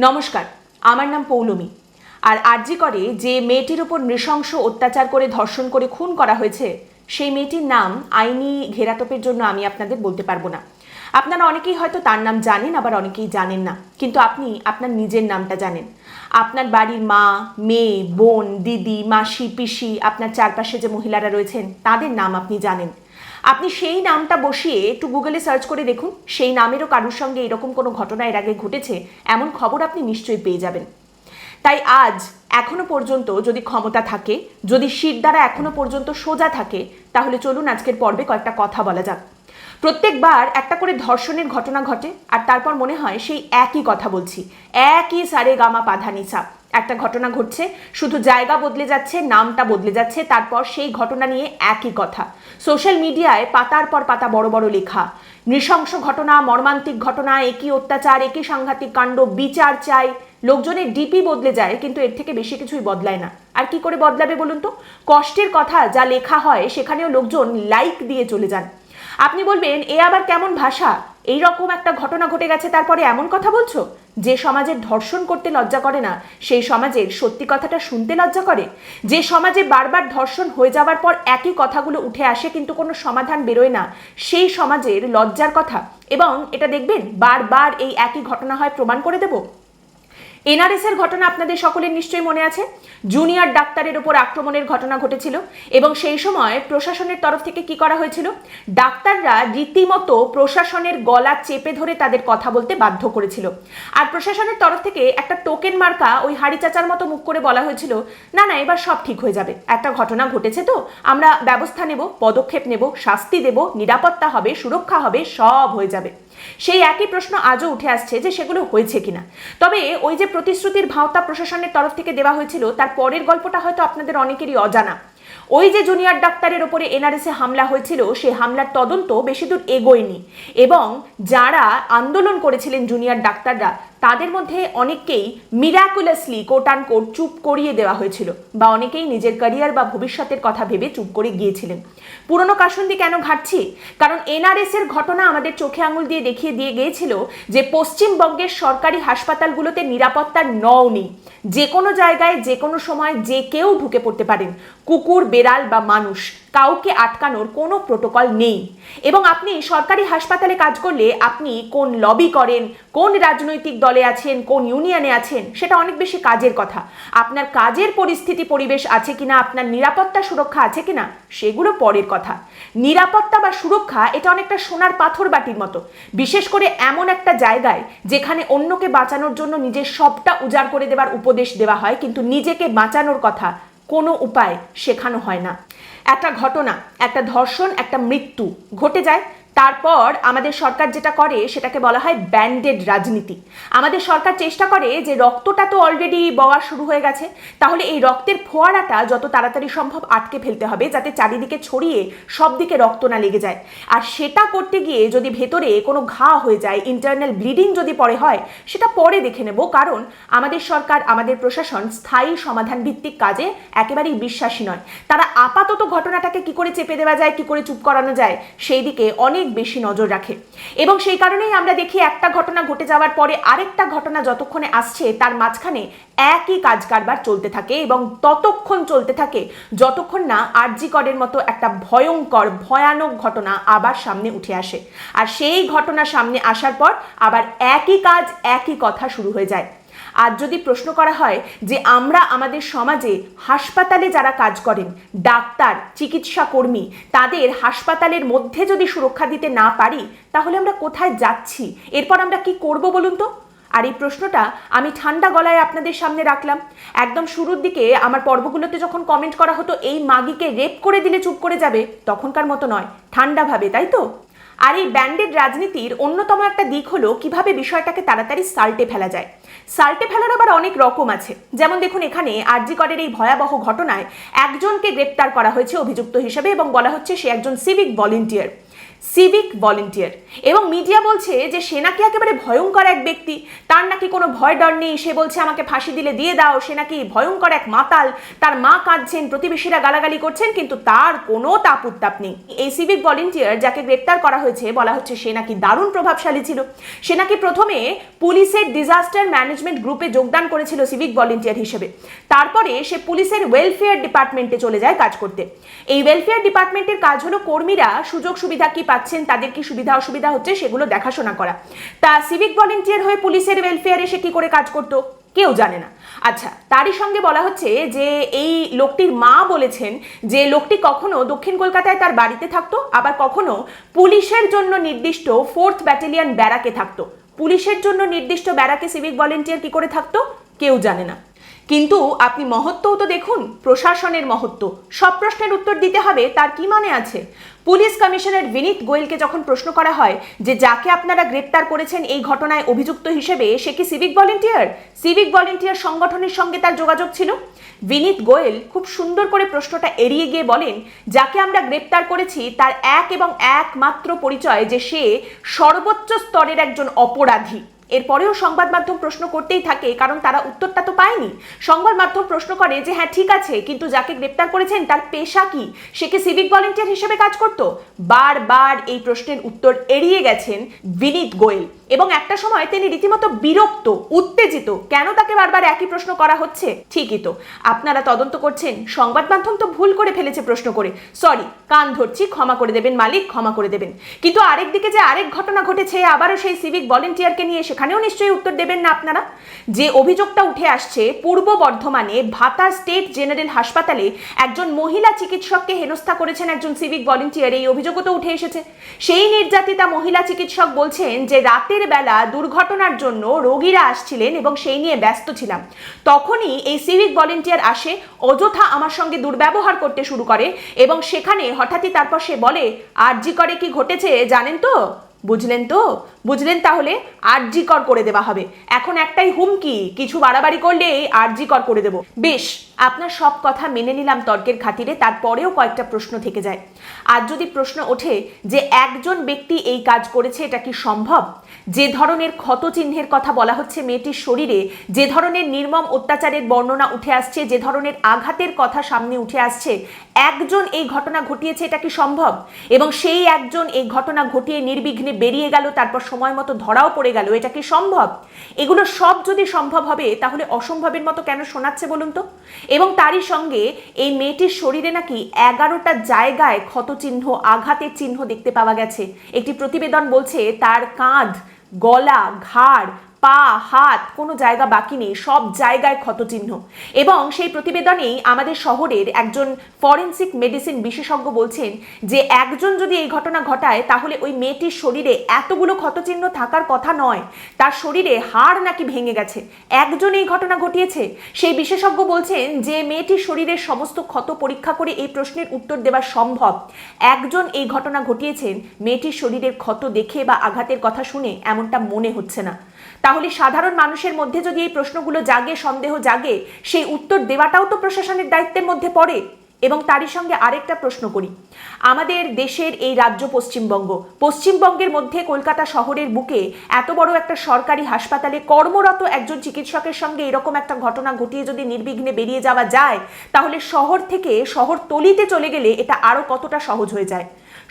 নমস্কার, আমার নাম পৌলমী। আর আরজি করে যে মেয়েটির উপর নৃশংস অত্যাচার করে ধর্ষণ করে খুন করা হয়েছে, সেই মেয়েটির নাম আইনি ঘেরাটোপের জন্য আমি আপনাদের বলতে পারব না। আপনারা অনেকেই হয়তো তার নাম জানেন, আবার অনেকেই জানেন না। কিন্তু আপনি আপনার নিজের নামটা জানেন। আপনার বাড়ির মা, মেয়ে, বোন, দিদি, মাসি, পিসি, আপনার চারপাশে যে মহিলারা রয়েছেন, তাদের নাম আপনি জানেন। আপনি সেই নামটা বসিয়ে একটু গুগলে সার্চ করে দেখুন, সেই নামেরও কারুর সঙ্গে এরকম কোনো ঘটনা এর আগে ঘটেছে, এমন খবর আপনি নিশ্চয়ই পেয়ে যাবেন। তাই আজ, এখনও পর্যন্ত যদি ক্ষমতা থাকে, যদি শির দ্বারা এখনও পর্যন্ত সোজা থাকে, তাহলে চলুন আজকের পর্বে কয়েকটা কথা বলা যাক। প্রত্যেকবার একটা করে ধর্ষণের ঘটনা ঘটে, আর তারপর মনে হয় সেই একই কথা বলছি, একই সারে গামা পাধানিসা একটা ঘটনা ঘটছে। শুধু জায়গা বদলে যাচ্ছে, নামটা বদলে যাচ্ছে, তারপর সেই ঘটনা নিয়ে একই কথা। সোশ্যাল মিডিয়ায় পাতার পর পাতা বড় বড় লেখা। নৃশংস ঘটনা, মর্মান্তিক ঘটনা, একই অত্যাচার, একই সাংঘাতিক কাণ্ড, বিচার চাই। লোকজনের ডিপি বদলে যায়, কিন্তু এর থেকে বেশি কিছুই বদলায় না। আর কি করে বদলাবে বলুন তো? কষ্টের কথা যা লেখা হয়, সেখানেও লোকজন লাইক দিয়ে চলে যান। আপনি বলবেন, এ আবার কেমন ভাষা? এই রকম একটা ঘটনা ঘটে গেছে, তারপরে এমন কথা বলছো? যে সমাজের ধর্ষণ করতে লজ্জা করে না, সেই সমাজের সত্যি কথাটা শুনতে লজ্জা করে? যে সমাজে বারবার ধর্ষণ হয়ে যাওয়ার পর একই কথাগুলো উঠে আসে, কিন্তু কোনো সমাধান বেরোয় না, সেই সমাজের লজ্জার কথা। এবং এটা দেখবেন, বারবার এই একই ঘটনা হয় প্রমাণ করে দেবো? এনআরএস এর ঘটনা আপনাদের সকলের নিশ্চয়ই মনে আছে। জুনিয়র ডাক্তারের উপর আক্রমণের ঘটনা ঘটেছিল এবং সেই সময় প্রশাসনের তরফ থেকে কি করা হয়েছিল? ডাক্তাররা রীতিমতো প্রশাসনের গলা চেপে ধরে তাদের কথা বলতে বাধ্য করেছিল। আর প্রশাসনের তরফ থেকে একটা টোকেন মার্কা ওই হাড়ি চাচার মতো মুখ করে বলা হয়েছিল, না না, এবার সব ঠিক হয়ে যাবে। একটা ঘটনা ঘটেছে তো, আমরা ব্যবস্থা নেব, পদক্ষেপ নেব, শাস্তি দেব, নিরাপত্তা হবে, সুরক্ষা হবে, সব হয়ে যাবে। সেই একই প্রশ্ন আজও উঠে আসছে যে সেগুলো হয়েছে কিনা। তবে ওই যে প্রতিশ্রুতির ভাওতা প্রশাসনের তরফ থেকে দেওয়া হয়েছিল, তার পরের গল্পটা হয়তো আপনাদের অনেকেরই অজানা। ওই যে জুনিয়র ডাক্তারের ওপরে এনআরএসে হামলা হয়েছিল, সেই হামলার তদন্ত বেশি দূর এগোয়নি। এবং যারা আন্দোলন করেছিলেন জুনিয়র ডাক্তাররা তাদের মধ্যে অনেককেই মিরাকুলাসলি কোট আন কোট চুপ করিয়ে দেওয়া হয়েছিল বা অনেকেই নিজের ক্যারিয়ার বা ভবিষ্যতের কথা ভেবে চুপ করে গিয়েছিলেন। পুরনো কাসন্দি কেন ঘাটছি? কারণ এনআরএস এর ঘটনা আমাদের চোখে আঙুল দিয়ে দেখিয়ে দিয়ে গিয়েছিল যে পশ্চিমবঙ্গের সরকারি হাসপাতালগুলোতে নিরাপত্তার নও নেই। যে কোনো জায়গায়, যে কোনো সময় যে কেউ ঢুকে পড়তে পারেন। কুকুর, বেড়াল বা মানুষ। কাউকে আটকানোর কোনো প্রোটোকল নেই। এবং আপনি সরকারি হাসপাতালে কাজ করলে আপনি কোন লবি করেন, কোন রাজনৈতিক দলে আছেন, কোন ইউনিয়নে আছেন, সেটা অনেক বেশি কাজের কথা। আপনার কাজের পরিস্থিতি, পরিবেশ আছে কিনা, আপনার নিরাপত্তা সুরক্ষা আছে কিনা, সেগুলো পরের কথা। নিরাপত্তা বা সুরক্ষা, এটা অনেকটা সোনার পাথর বাটির মতো। বিশেষ করে এমন একটা জায়গায় যেখানে অন্যকে বাঁচানোর জন্য নিজের সবটা উজাড় করে দেওয়ার উপদেশ দেওয়া হয়, কিন্তু নিজেকে বাঁচানোর কথা কোনো উপায় শেখানো হয় না। একটা ঘটনা একটা ধর্ষণ একটা মৃত্যু ঘটে যায়। তারপর আমাদের সরকার যেটা করে, সেটাকে বলা হয় ব্যান্ডেড রাজনীতি। আমাদের সরকার চেষ্টা করে যে রক্তটা তো অলরেডি বওয়া শুরু হয়ে গেছে, তাহলে এই রক্তের ফোয়ারাটা যত তাড়াতাড়ি সম্ভব আটকে ফেলতে হবে, যাতে চারিদিকে ছড়িয়ে সব দিকে রক্ত না লেগে যায়। আর সেটা করতে গিয়ে যদি ভেতরে কোনো ঘা হয়ে যায় ইন্টারনাল ব্লিডিং যদি পরে হয়, সেটা পরে দেখে নেব, কারণ আমাদের সরকার, আমাদের প্রশাসন স্থায়ী সমাধান ভিত্তিক কাজে একেবারেই বিশ্বাসী নয়। তারা আপাতত ঘটনাটাকে কি করে চেপে দেওয়া যায়, কি করে চুপ করানো যায়, সেই দিকে অনেক বেশি নজর রাখে। এবং সেই কারণেই আমরা দেখি একটা ঘটনা ঘটে যাওয়ার পরে আরেকটা ঘটনা যতক্ষণে আসছে, তার মাঝখানে একই কাজ কারবার চলতে থাকে এবং ততক্ষণ চলতে থাকে যতক্ষণ না আরজি করের মতো একটা ভয়ঙ্কর, ভয়ানক ঘটনা আবার সামনে উঠে আসে। আর সেই ঘটনা সামনে আসার পর আবার একই কাজ, একই কথা শুরু হয়ে যায়। আজ যদি প্রশ্ন করা হয় যে আমরা আমাদের সমাজে হাসপাতালে যারা কাজ করেন, ডাক্তার, চিকিৎসা কর্মী, তাদের হাসপাতালের মধ্যে যদি সুরক্ষা দিতে না পারি, তাহলে আমরা কোথায় যাচ্ছি? এরপর আমরা কি করব বলুন তো? আর এই প্রশ্নটা আমি ঠান্ডা গলায় আপনাদের সামনে রাখলাম। একদম শুরুর দিকে আমার পর্বগুলোতে যখন কমেন্ট করা হতো, এই মাগিকে রেপ করে দিলে চুপ করে যাবে, তখনকার মতো নয় ঠান্ডাভাবে তাই তো? আর এই ব্যান্ডেড রাজনীতির অন্যতম একটা দিক হলো কীভাবে বিষয়টাকে তাড়াতাড়ি সাল্টে ফেলা যায়। সাল্টে ফেলার আবার অনেক রকম আছে। যেমন দেখুন এখানে আরজিকরের এই ভয়াবহ ঘটনায় একজনকে গ্রেপ্তার করা হয়েছে অভিযুক্ত হিসেবে এবং বলা হচ্ছে সে একজন সিভিক ভলেন্টিয়ার সিভিক ভলেন্টিয়ার এবং মিডিয়া বলছে যে সে নাকি একেবারে ভয়ঙ্কর এক ব্যক্তি। তার নাকি কোনো ভয় ডর নেই। সে বলছে, আমাকে ফাঁসি দিলে দিয়ে দাও। সে নাকি ভয়ঙ্কর এক মাতাল। তার মা কাঁদছেন, প্রতিবেশীরা গালাগালি করছেন, কিন্তু তার কোনো তাপ উত্তাপ নেই। এই সিভিক ভলেন্টিয়ার যাকে গ্রেপ্তার করা হয়েছে, বলা হচ্ছে সে নাকি দারুণ প্রভাবশালী ছিল। সে নাকি প্রথমে পুলিশের ডিজাস্টার ম্যানেজমেন্ট গ্রুপে যোগদান করেছিল সিভিক ভলেন্টিয়ার হিসেবে। তারপরে সে পুলিশের ওয়েলফেয়ার ডিপার্টমেন্টে চলে যায় কাজ করতে। এই ওয়েলফেয়ার ডিপার্টমেন্টের কাজ হলো কর্মীরা সুযোগ সুবিধা কি পাচ্ছেন, তাদের কি সুবিধা অসুবিধা হচ্ছে সেগুলো দেখাশোনা করা। তা সিভিক ভলেন্টিয়ার হয়ে পুলিশের ওয়েলফেয়ারে সে কি করে কাজ করতো? কেউ জানে না। আচ্ছা তারই সঙ্গে বলা হচ্ছে যে এই লোকটির মা বলেছেন যে লোকটি কখনো দক্ষিণ কলকাতায় তার বাড়িতে থাকতো, আবার কখনো পুলিশের জন্য নির্দিষ্ট ফোর্থ ব্যাটালিয়ন ব্যারাকে থাকতো। পুলিশের জন্য নির্দিষ্ট ব্যারাকে সিভিক ভলেন্টিয়ার কি করে থাকতো? কেউ জানে না। কিন্তু আপনি মহত্বও তো দেখুন, প্রশাসনের মহত্ব। সব প্রশ্নের উত্তর দিতে হবে, তার কি মানে আছে? পুলিশ কমিশনার বিনীত গোয়েলকে যখন প্রশ্ন করা হয় যে যাকে আপনারা গ্রেপ্তার করেছেন এই ঘটনায় অভিযুক্ত হিসেবে, সে কি সিভিক ভলেন্টিয়ার? সিভিক ভলেন্টিয়ার সংগঠনের সঙ্গে তার যোগাযোগ ছিল? বিনীত গোয়েল খুব সুন্দর করে প্রশ্নটা এড়িয়ে গিয়ে বলেন, যাকে আমরা গ্রেপ্তার করেছি, তার এক এবং একমাত্র পরিচয় যে সে সর্বোচ্চ স্তরের একজন অপরাধী। এরপরেও সংবাদ মাধ্যম প্রশ্ন করতেই থাকে, কারণ তারা উত্তরটা তো পায়নি। সংবাদ মাধ্যম প্রশ্ন করে যে হ্যাঁ ঠিক আছে, কিন্তু যাকে গ্রেপ্তার করেছেন, তার পেশা কি? সে কি সিভিক ভলেন্টিয়ার হিসেবে কাজ করতো? বারবার এই প্রশ্নের উত্তর এড়িয়ে গেছেন বিনীত গোয়েল। এবং একটা সময় তিনি রীতিমতো বিরক্ত, উত্তেজিত, কেন তাকে বারবার একই প্রশ্ন করা হচ্ছে? ঠিকই তো। আপনারা তদন্ত করছেন, সংবাদ মাধ্যম তো ভুল করে ফেলেছে প্রশ্ন করে। সরি, কান ধরছি, ক্ষমা করে দেবেন, মালিক, ক্ষমা করে দেবেন। কিন্তু আরেক দিকে যে আরেক ঘটনা ঘটেছে, আবারও সেই সিভিক ভলেন্টিয়ারকে নিয়ে সেখানেও নিশ্চয়ই উত্তর দেবেন না আপনারা? যে অভিযোগটা উঠে আসছে, পূর্ব বর্ধমানে ভাতা স্টেট জেনারেল হাসপাতালে একজন মহিলা চিকিৎসককে হেনস্থা করেছেন একজন সিভিক ভলেন্টিয়ার। এই অভিযোগও তো উঠে এসেছে। সেই নির্যাতিতা মহিলা চিকিৎসক বলছেন যে রাতের বেলা দুর্ঘটনার জন্য রোগীরা আসছিলেন এবং সেই নিয়ে ব্যস্ত ছিলাম। তখনই এই সিভিক ভলেন্টিয়ার আসে, অযথা আমার সঙ্গে দুর্ব্যবহার করতে শুরু করে এবং সেখানে হঠাৎই তারপর সে বলে আর জি করে কি ঘটেছে, জানেন তো? বুঝলেন তো? বুঝলেন তাহলে? আরজি কর করে দেওয়া হবে। এখন একটাই হুমকি, কিছু বাড়াবাড়ি করলে আরজি কর করে দেব। বেশ। আপনার সব কথা মেনে নিলাম তর্কের খাতিরে, তারপরেও কয়েকটা প্রশ্ন থেকে যায়। আর যদি প্রশ্ন ওঠে যে একজন ব্যক্তি এই কাজ করেছে, এটা কি সম্ভব? যে ধরনের ক্ষত চিহ্নের কথা বলা হচ্ছে মেয়েটির শরীরে, যে ধরনের নির্মম অত্যাচারের বর্ণনা উঠে আসছে, যে ধরনের আঘাতের কথা সামনে উঠে আসছে, একজন এই ঘটনা ঘটিয়েছে, এটা কি সম্ভব? এবং সেই একজন এই ঘটনা ঘটিয়ে নির্বিঘ্নে বেরিয়ে গেল, তারপর সময় মতো ধরাও পড়ে গেল, এটা কি সম্ভব? এগুলো সব যদি সম্ভব হবে, তাহলে অসম্ভবের মতো কেন শোনাচ্ছে বলুন তো? এবং তারই সঙ্গে এই মেয়েটির শরীরে নাকি এগারোটা জায়গায় ক্ষতচিহ্ন, আঘাতের চিহ্ন দেখতে পাওয়া গেছে। একটি প্রতিবেদন বলছে তার কাঁধ, গলা, ঘাড় পা, হাত কোনো জায়গা বাকি নেই, সব জায়গায় ক্ষতচিহ্ন। এবং সেই প্রতিবেদনেই আমাদের শহরের একজন ফরেন্সিক মেডিসিন বিশেষজ্ঞ বলছেন যে একজন যদি এই ঘটনা ঘটায়, তাহলে ওই মেয়েটির শরীরে এতগুলো ক্ষতচিহ্ন থাকার কথা নয়, তার শরীরে হাড় নাকি ভেঙে গেছে। একজন এই ঘটনা ঘটিয়েছে। সেই বিশেষজ্ঞ বলছেন যে মেয়েটির শরীরের সমস্ত ক্ষত পরীক্ষা করে এই প্রশ্নের উত্তর দেওয়া সম্ভব। একজন এই ঘটনা ঘটিয়েছেন, মেয়েটির শরীরের ক্ষত দেখে বা আঘাতের কথা শুনে এমনটা মনে হচ্ছে না। তাহলে সাধারণ মানুষের মধ্যে যদি এই প্রশ্নগুলো জাগে, সন্দেহ জাগে, সেই উত্তর দেওয়াটাও তো প্রশাসনের দায়িত্বের মধ্যে পড়ে। এবং তারই সঙ্গে আরেকটা প্রশ্ন করি। আমাদের দেশের এই রাজ্য পশ্চিমবঙ্গ, পশ্চিমবঙ্গের মধ্যে কলকাতা শহরের বুকে এত বড় একটা সরকারি হাসপাতালে কর্মরত একজন চিকিৎসকের সঙ্গে এরকম একটা ঘটনা ঘটিয়ে যদি নির্বিঘ্নে বেরিয়ে যাওয়া যায়, তাহলে শহর থেকে শহর তলিতে চলে গেলে এটা আরও কতটা সহজ হয়ে যায়।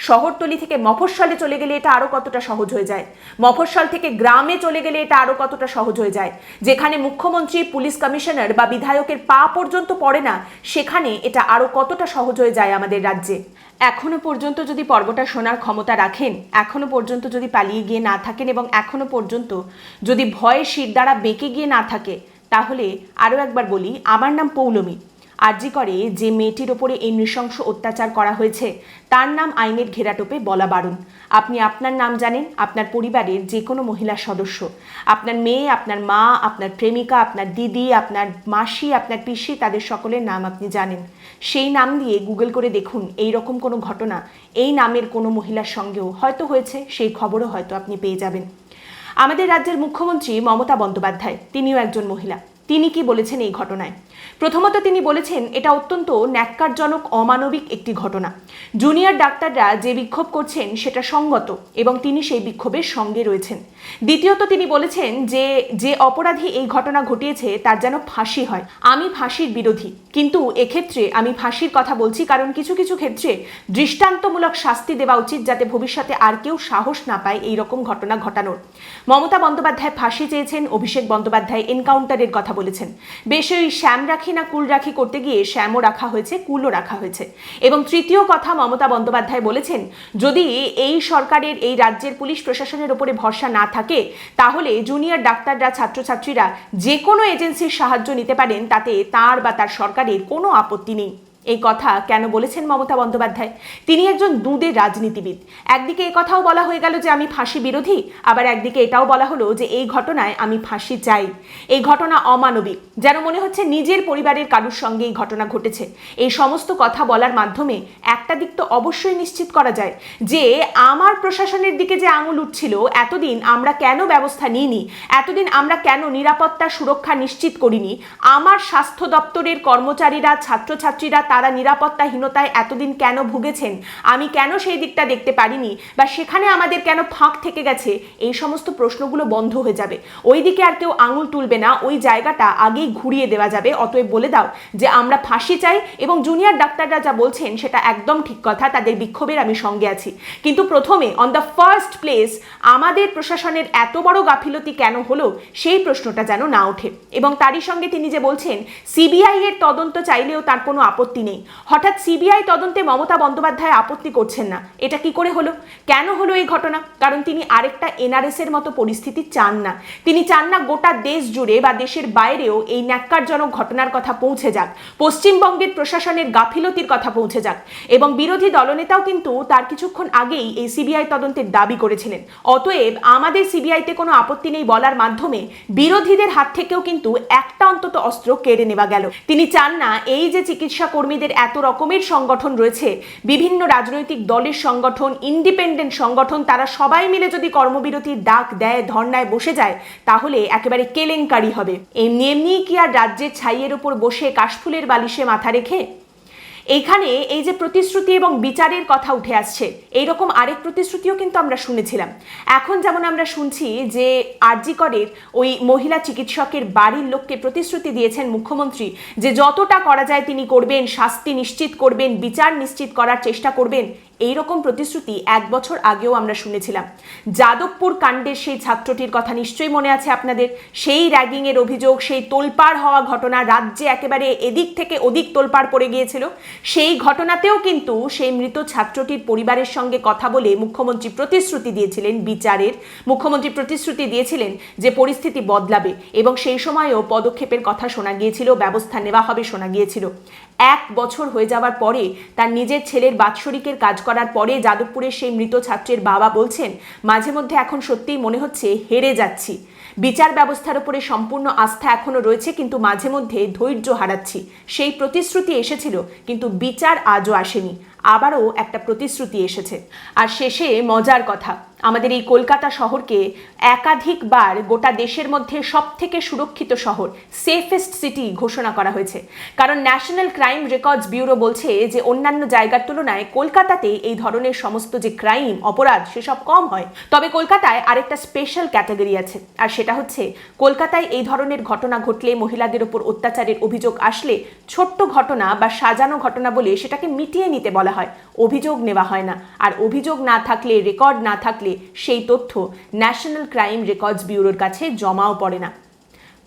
শহরতলি থেকে মফস্বলে চলে গেলে এটা আরও কতটা সহজ হয়ে যায়? মফস্বল থেকে গ্রামে চলে গেলে এটা আরও কতটা সহজ হয়ে যায়? যেখানে মুখ্যমন্ত্রী, পুলিশ কমিশনার বা বিধায়কের পা পর্যন্ত পড়ে না, সেখানে এটা আরও কতটা সহজ হয়ে যায় আমাদের রাজ্যে? এখনও পর্যন্ত যদি পর্বটা শোনার ক্ষমতা রাখেন, এখনও পর্যন্ত যদি পালিয়ে গিয়ে না থাকেন এবং এখনও পর্যন্ত যদি ভয়ে শির দ্বারা বেঁকে গিয়ে না থাকে, তাহলে আরও একবার বলি, আমার নাম পৌলমী। আরজি করে যে মেয়েটির ওপরে এই নৃশংস অত্যাচার করা হয়েছে, তার নাম আইনের ঘেরাটোপে বলা বারণ আপনি আপনার নাম জানেন, আপনার পরিবারের যে কোনো মহিলার সদস্য। আপনার মেয়ে, আপনার মা, আপনার প্রেমিকা, আপনার দিদি, আপনার মাসি, আপনার পিসি, তাদের সকলের নাম আপনি জানেন। সেই নাম দিয়ে গুগল করে দেখুন এই রকম কোনো ঘটনা। এই নামের কোনো মহিলার সঙ্গেও হয়তো হয়েছে, সেই খবরও হয়তো আপনি পেয়ে যাবেন। আমাদের রাজ্যের মুখ্যমন্ত্রী মমতা বন্দ্যোপাধ্যায়, তিনিও একজন মহিলা। তিনি কি বলেছেন এই ঘটনায়? প্রথমত তিনি বলেছেন, এটা অত্যন্ত ন্যাক্কারজনক, অমানবিক একটি ঘটনা। জুনিয়র ডাক্তাররা যে বিক্ষোভ করছেন, সেটা সঙ্গত এবং তিনি সেই বিক্ষোভের সঙ্গে রয়েছেন। দ্বিতীয়ত তিনি বলেছেন যে যে অপরাধী এই ঘটনা ঘটিয়েছে, তার যেন ফাঁসি হয়। আমি ফাঁসির বিরোধী, কিন্তু এক্ষেত্রে আমি ফাঁসির কথা বলছি কারণ কিছু কিছু ক্ষেত্রে দৃষ্টান্তমূলক শাস্তি দেওয়া উচিত যাতে ভবিষ্যতে আর কেউ সাহস না পায় এই রকম ঘটনা ঘটানোর। মমতা বন্দ্যোপাধ্যায় ফাঁসি চেয়েছেন, অভিষেক বন্দ্যোপাধ্যায় এনকাউন্টারের কথা বলেছেন। বেশ ওই শ্যাম রাখি না কুল রাখি করতে গিয়ে শ্যামও রাখা হয়েছে, কুলও রাখা হয়েছে। এবং তৃতীয় কথা মমতা বন্দ্যোপাধ্যায় বলেছেন, যদি এই সরকারের, এই রাজ্যের পুলিশ প্রশাসনের উপরে ভরসা না থাকে, তাহলে জুনিয়র ডাক্তাররা, ছাত্রছাত্রীরা যে কোনো এজেন্সির সাহায্য নিতে পারেন, তাতে তার বা তার সরকারের কোনো আপত্তি নেই। এই কথা কেন বলেছেন মমতা বন্দ্যোপাধ্যায়? তিনি একজন দুধের রাজনীতিবিদ। একদিকে এই কথাও বলা হয়ে গেল যে আমি ফাঁসি বিরোধী, আবার একদিকে এটাও বলা হলো যে এই ঘটনায় আমি ফাঁসি চাই। এই ঘটনা অমানবিক। যেন মনে হচ্ছে নিজের পরিবারের কারুর সঙ্গে এই ঘটনা ঘটেছে। এই সমস্ত কথা বলার মাধ্যমে একটা দিক তো অবশ্যই নিশ্চিত করা যায় যে আমার প্রশাসনের দিকে যে আঙুল উঠছিল, এতদিন আমরা কেন ব্যবস্থা নিইনি? এতদিন আমরা কেন নিরাপত্তা সুরক্ষা নিশ্চিত করিনি? আমার স্বাস্থ্য দপ্তরের কর্মচারীরা, ছাত্রছাত্রীরা তারা নিরাপত্তাহীনতায় এতদিন কেন ভুগেছেন? আমি কেন সেই দিকটা দেখতে পারিনি? বা সেখানে আমাদের কেন ফাঁক থেকে গেছে? এই সমস্ত প্রশ্নগুলো বন্ধ হয়ে যাবে। ওই দিকে আর কেউ আঙুল তুলবে না। ওই জায়গাটা আগেই ঘুরিয়ে দেওয়া যাবে। অতএব বলে দাও যে আমরা ফাঁসি চাই এবং জুনিয়র ডাক্তাররা যা বলছেন সেটা একদম ঠিক কথা। তাদের বিক্ষোভের আমি সঙ্গে আছি। কিন্তু প্রথমে অন দ্য ফার্স্ট প্লেস আমাদের প্রশাসনের এত বড় গাফিলতি কেন হলো সেই প্রশ্নটা যেন না ওঠে। এবং তারই সঙ্গে তিনি যে বলছেন, সিবিআই এর তদন্ত চাইলেও তার কোনো আপত্তি নেই। হঠাৎ সিবিআই তদন্তে মমতা বন্দ্যোপাধ্যায় আপত্তি করছেন না। এটা কি করে হলো? কেন হলো এই ঘটনা? কারণ তিনি আরেকটা এনআরএস এর মতো পরিস্থিতি চান না। তিনি চান না গোটা দেশ জুড়ে বা দেশের বাইরেও এই ন্যাক্কারজনক ঘটনার কথা পৌঁছে যাক। পশ্চিমবঙ্গের প্রশাসনের গাফিলতির কথা পৌঁছে যাক। এবং বিরোধী দলনেতাও কিন্তু তার কিছুক্ষণ আগেই এই সিবিআই তদন্তের দাবি করেছিলেন। অতএব আমাদের সিবিআইতে কোনো আপত্তি নেই বলার মাধ্যমে বিরোধীদের হাত থেকেও কিন্তু একটা অন্তত অস্ত্র কেড়ে নেওয়া গেল। তিনি চান না এই যে চিকিৎসা কর্মীদের এত রকমের সংগঠন রয়েছে, বিভিন্ন রাজনৈতিক দলের সংগঠন ইন্ডিপেন্ডেন্ট সংগঠন, তারা সবাই মিলে যদি কর্মবিরতির ডাক দেয়, ধর্নায় বসে যায়, তাহলে একেবারে কেলেঙ্কারি হবে। এমনি এমনি কি আর রাজ্যের ছাইয়ের ওপর বসে কাশফুলের বালিশে মাথা রেখে? এইখানে এই যে প্রতিশ্রুতি এবং বিচারের কথা উঠে আসছে, এইরকম আরেক প্রতিশ্রুতিও কিন্তু আমরা শুনেছিলাম। এখন যেমন আমরা শুনছি যে আরজিকরের ওই মহিলা চিকিৎসকের বাড়ির লোককে প্রতিশ্রুতি দিয়েছেন মুখ্যমন্ত্রী যে যতটা করা যায় তিনি করবেন, শাস্তি নিশ্চিত করবেন, বিচার নিশ্চিত করার চেষ্টা করবেন এই রকম প্রতিশ্রুতি এক বছর আগেও আমরা শুনেছিলাম। যাদবপুর কাণ্ডের সেই ছাত্রটির কথা নিশ্চয়ই মনে আছে আপনাদের? সেই র্যাগিংয়ের অভিযোগ, সেই তোলপাড় হওয়া ঘটনা রাজ্যে একেবারে এদিক থেকে ওদিক তোলপাড় পড়ে গিয়েছিল। সেই ঘটনাতেও কিন্তু সেই মৃত ছাত্রটির পরিবারের সঙ্গে কথা বলে মুখ্যমন্ত্রী প্রতিশ্রুতি দিয়েছিলেন বিচারের। মুখ্যমন্ত্রী প্রতিশ্রুতি দিয়েছিলেন যে পরিস্থিতি বদলাবে এবং সেই সময়ও পদক্ষেপের কথা শোনা গিয়েছিল, ব্যবস্থা নেওয়া হবে শোনা গিয়েছিল। এক বছর হয়ে যাওয়ার পরে তার নিজের ছেলের বাৎসরিকের কাজ করার পরে যাদবপুরের সেই মৃত ছাত্রের বাবা বলছেন, মাঝে মধ্যে এখন সত্যিই মনে হচ্ছে হেরে যাচ্ছি। বিচার ব্যবস্থার উপরে সম্পূর্ণ আস্থা এখনও রয়েছে, কিন্তু মাঝে মধ্যে ধৈর্য হারাচ্ছি। সেই প্রতিশ্রুতি এসেছিল, কিন্তু বিচার আজও আসেনি। আবারও একটা প্রতিশ্রুতি এসেছে। আর শেষে মজার কথা আমাদের এই কলকাতা শহরকে একাধিকবার গোটা দেশের মধ্যে সব থেকে সুরক্ষিত শহর সেফেস্ট সিটি ঘোষণা করা হয়েছে। কারণ ন্যাশনাল ক্রাইম রেকর্ডস ব্যুরো বলছে যে অন্যান্য জায়গার তুলনায় কলকাতাতে এই ধরনের সমস্ত যে ক্রাইম অপরাধ, সেসব কম হয়। তবে কলকাতায় আরেকটা স্পেশাল ক্যাটাগরি আছে, আর সেটা হচ্ছে কলকাতায় এই ধরনের ঘটনা ঘটলে মহিলাদের উপর অত্যাচারের অভিযোগ আসলে ছোট্ট ঘটনা বা সাজানো ঘটনা বলে সেটাকে মিটিয়ে নিতে বলা হয়। অভিযোগ নেওয়া হয় না। আর অভিযোগ না থাকলে রেকর্ড না থাকলে সেই তথ্য ন্যাশনাল ক্রাইম রেকর্ডস ব্যুরোর কাছে জমাও পড়ে না।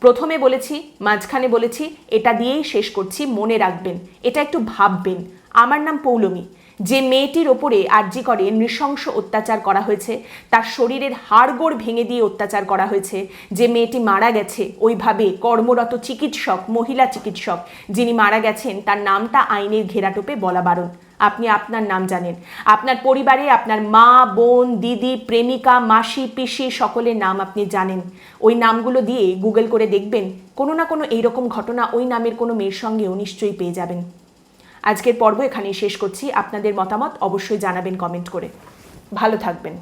প্রথমে বলেছি, মাঝখানে বলেছি, এটা দিয়েই শেষ করছি, মনে রাখবেন, এটা একটু ভাববেন। আমার নাম পৌলমী। যে মেয়েটির ওপরে আর্জি করে নৃশংস অত্যাচার করা হয়েছে, তার শরীরের হাড়গোড় ভেঙে দিয়ে অত্যাচার করা হয়েছে, যে মেয়েটি মারা গেছে, ওইভাবে কর্মরত চিকিৎসক, মহিলা চিকিৎসক, যিনি মারা গেছেন, তার নামটা আইনের ঘেরাটোপে বলা বারণ। আপনি আপনার নাম জানেন। আপনার পরিবারে আপনার মা, বোন, দিদি, প্রেমিকা, মাসি, পিসি সকলের নাম আপনি জানেন। ওই নামগুলো দিয়ে গুগল করে দেখবেন, কোনো না কোনো এইরকম ঘটনা ওই নামের কোনো মেয়ের সঙ্গেও নিশ্চয়ই পেয়ে যাবেন। আজকের পর্ব এখানেই শেষ করছি। আপনাদের মতামত অবশ্যই জানাবেন কমেন্ট করে। ভালো থাকবেন।